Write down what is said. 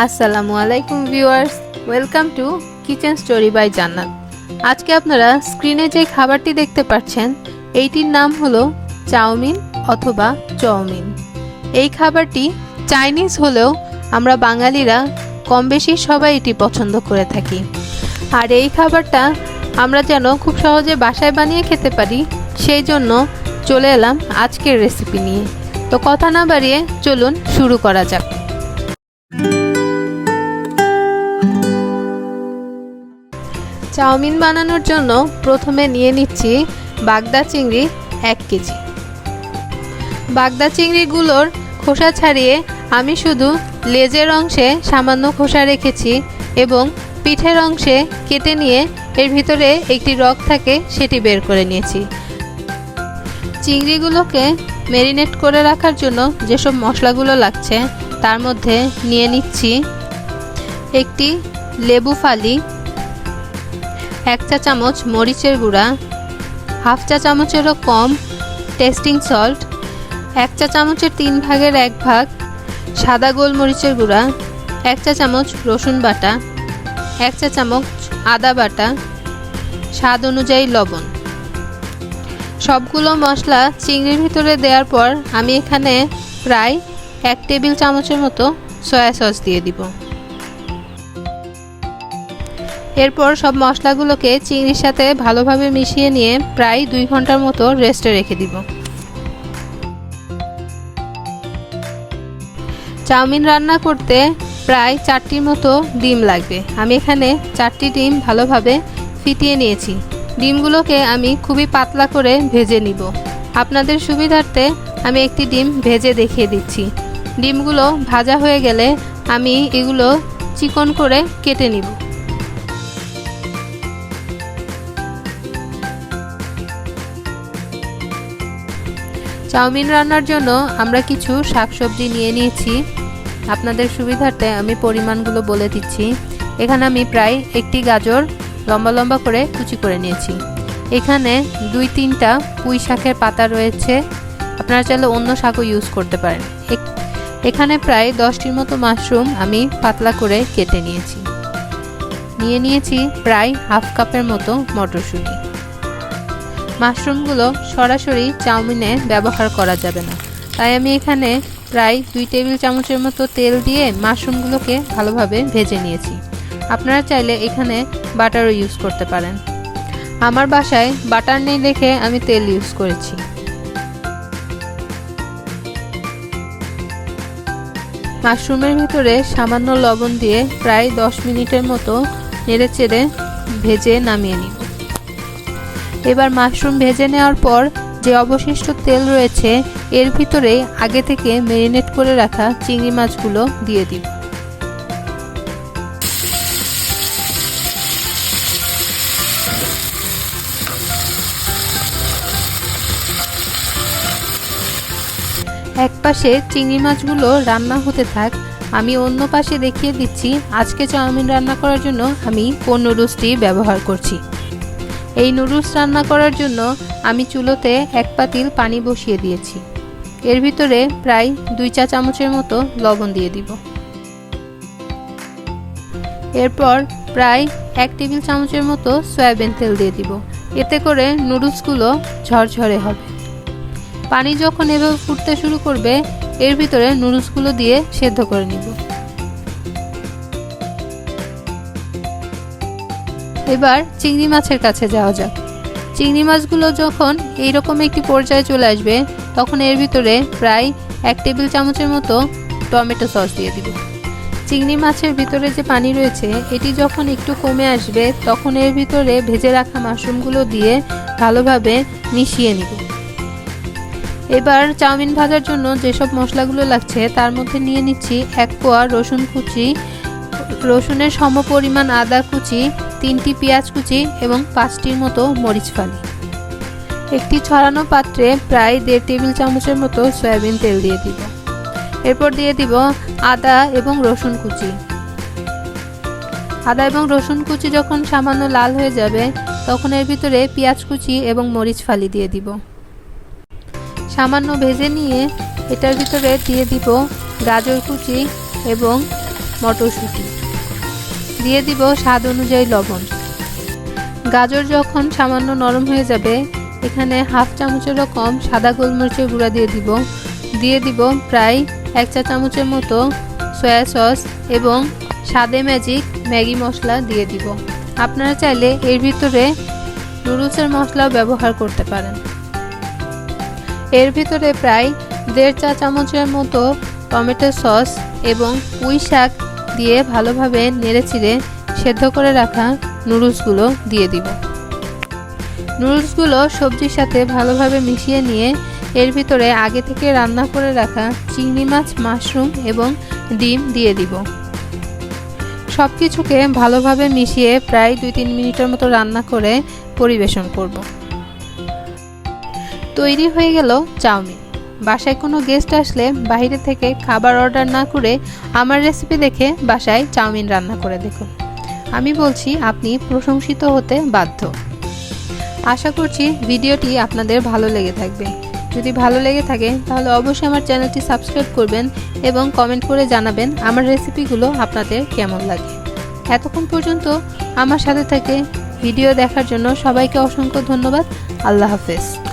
আসসালামু আলাইকুম viewers, welcome to kitchen story by Jannat. আজকে আপনারা স্ক্রিনে যে খাবারটি দেখতে পাচ্ছেন, এইটির নাম হলো চাউমিন অথবা চাউমিন। এই খাবারটি চাইনিজ হলেও আমরা বাঙালিরা কম বেশি সবাই এটি পছন্দ করে থাকি। আর এই খাবারটা আমরা যেন খুব সহজে বাসায় বানিয়ে খেতে পারি, সেই জন্য চলে এলাম আজকের রেসিপি নিয়ে। তো কথা না বাড়িয়ে চলুন শুরু করা যাক। চাউমিন বানানোর জন্য প্রথমে নিয়ে নিচ্ছি বাগদা চিংড়ি এক কেজি। বাগদা চিংড়িগুলোর খোসা ছাড়িয়ে আমি শুধু লেজের অংশে সামান্য খোসা রেখেছি এবং পিঠের অংশে কেটে নিয়ে এর ভিতরে একটি রক থাকে সেটি বের করে নিয়েছি। চিংড়িগুলোকে ম্যারিনেট করে রাখার জন্য যেসব মশলাগুলো লাগছে তার মধ্যে নিয়ে নিচ্ছি একটি লেবু ফালি এক চা চামচ মরিচের গুঁড়া, হাফ চা চামচেরও কম টেস্টিং সল্ট, এক চা চামচের তিন ভাগের এক ভাগ সাদা গোলমরিচের গুঁড়া, এক চা চামচ রসুন বাটা, এক চা চামচ আদা বাটা, স্বাদ অনুযায়ী লবণ। সবগুলো মশলা চিংড়ির ভিতরে দেওয়ার পর আমি এখানে প্রায় এক টেবিল চামচের মতো সয়া সস দিয়ে দিব। এরপর সব মশলাগুলোকে চিংড়ির সাথে ভালোভাবে মিশিয়ে নিয়ে প্রায় দুই ঘণ্টার মতো রেস্টে রেখে দিব। চাউমিন রান্না করতে প্রায় চারটির মতো ডিম লাগবে। আমি এখানে চারটি ডিম ভালোভাবে ফিটিয়ে নিয়েছি। ডিমগুলোকে আমি খুবই পাতলা করে ভেজে নিব। আপনাদের সুবিধার্থে আমি একটি ডিম ভেজে দেখিয়ে দিচ্ছি। ডিমগুলো ভাজা হয়ে গেলে আমি এগুলো চিকন করে কেটে নিব। চাউমিন রান্নার জন্য আমরা কিছু শাকসবজি নিয়ে নিয়েছি। আপনাদের সুবিধার্থে আমি পরিমাণগুলো বলে দিচ্ছি। এখানে আমি প্রায় একটি গাজর লম্বা লম্বা করে কুচি করে নিয়েছি। এখানে দুই তিনটা পুঁই শাকের পাতা রয়েছে। আপনারা চাইলে অন্য শাকও ইউজ করতে পারেন। এখানে প্রায় দশটির মতো মাশরুম আমি পাতলা করে কেটে নিয়েছি। নিয়ে নিয়েছি প্রায় হাফ কাপের মতো মটরশুঁটি। মাশরুমগুলো সরাসরি চাউমিনে ব্যবহার করা যাবে না। তাই আমি এখানে প্রায় দুই টেবিল চামচের মতো তেল দিয়ে মাশরুমগুলোকে ভালোভাবে ভেজে নিয়েছি। আপনারা চাইলে এখানে বাটারও ইউজ করতে পারেন। আমার বাসায় বাটার নেই দেখে আমি তেল ইউজ করেছি। মাশরুমের ভিতরে সামান্য লবণ দিয়ে প্রায় দশ মিনিটের মতো নেড়ে চেড়ে ভেজে নামিয়ে নিব এবার মাশরুম ভেজে নেওয়ার পর যে অবশিষ্ট তেল রয়েছে, এর ভিতরে আগে থেকে মেরিনেট করে রাখা চিংড়ি মাছগুলো দিয়ে দিব এক পাশে চিংড়ি মাছগুলো রান্না হতে থাক, আমি অন্য পাশে দেখিয়ে দিচ্ছি, আজকে চাউমিন রান্না করার জন্য আমি কোন নুডলসটি ব্যবহার করছি। এই নুডলস রান্না করার জন্য আমি চুলোতে এক পাতিল পানি বসিয়ে দিয়েছি। এর ভিতরে প্রায় দুই চা চামচের মতো লবণ দিয়ে দিব। এরপর প্রায় এক টেবিল চামচের মতো সয়াবিন তেল দিয়ে দিব। এতে করে নুডলসগুলো ঝরঝরে হবে। পানি যখন এভাবে ফুটতে শুরু করবে, এর ভিতরে নুডলসগুলো দিয়ে সেদ্ধ করে নিব। এবার চিংড়ি মাছের কাছে যাওয়া যাক। চিংড়ি মাছগুলো যখন এইরকম একটি পর্যায়ে চলে আসবে, তখন এর ভিতরে প্রায় এক টেবিল চামচের মতো টমেটো সস দিয়ে দিব। চিংড়ি মাছের ভিতরে যে পানি রয়েছে, এটি যখন একটু কমে আসবে, তখন এর ভিতরে ভেজে রাখা মাশরুমগুলো দিয়ে ভালোভাবে মিশিয়ে নিব। এবার চাউমিন ভাজার জন্য যেসব মশলাগুলো লাগছে, তার মধ্যে নিয়ে নিচ্ছি এক কোয়া রসুন কুচি রসুনের সম পরিমাণ আদা কুচি, তিনটি পেঁয়াজ কুচি এবং পাঁচটির মতো মরিচ ফালি। একটি ছড়ানো পাত্রে প্রায় দেড় টেবিল চামচের মতো সয়াবিন তেল দিয়ে দিব। এরপর দিয়ে দিব আদা এবং রসুন কুচি। আদা এবং রসুন কুচি যখন সামান্য লাল হয়ে যাবে, তখন এর ভিতরে পেঁয়াজ কুচি এবং মরিচ ফালি দিয়ে দিব। সামান্য ভেজে নিয়ে এটার ভিতরে দিয়ে দিব গাজর কুচি এবং মটরশুঁটি। দিয়ে দিব স্বাদ অনুযায়ী লবণ। গাজর যখন সামান্য নরম হয়ে যাবে, এখানে হাফ চামচেরও কম সাদা গোলমরিচের গুঁড়া দিয়ে দিব। দিয়ে দিব প্রায় এক চা চামচের মতো সয়া সস এবং স্বাদে ম্যাজিক ম্যাগি মশলা দিয়ে দিব। আপনারা চাইলে এর ভিতরে নুডলসের মশলাও ব্যবহার করতে পারেন। এর ভিতরে প্রায় দেড় চা চামচের মতো টমেটো সস এবং পুঁই শাক দিয়ে ভালোভাবে নেড়েচিড়ে সেদ্ধ করে রাখা নুডলসগুলো দিয়ে দিব। নুডলসগুলো সবজির সাথে ভালোভাবে মিশিয়ে নিয়ে এর ভিতরে আগে থেকে রান্না করে রাখা চিংড়ি মাছ, মাশরুম এবং ডিম দিয়ে দিব। সব কিছুকে ভালোভাবে মিশিয়ে প্রায় দুই তিন মিনিটের মতো রান্না করে পরিবেশন করব। তৈরি হয়ে গেল চাউমিন। বাসায় কোনো গেস্ট আসলে বাইরে থেকে খাবার অর্ডার না করে আমার রেসিপি দেখে বাসায় চাউমিন রান্না করে দেখুন আমি বলছি, আপনি প্রশংসিত হতে বাধ্য। আশা করছি ভিডিওটি আপনাদের ভালো লেগে থাকবে। যদি ভালো লেগে থাকে, তাহলে অবশ্যই আমার চ্যানেলটি সাবস্ক্রাইব করবেন এবং কমেন্ট করে জানাবেন আমার রেসিপিগুলো আপনাদের কেমন লাগে। এতক্ষণ পর্যন্ত আমার সাথে থেকে ভিডিও দেখার জন্য সবাইকে অসংখ্য ধন্যবাদ। আল্লাহ হাফেজ।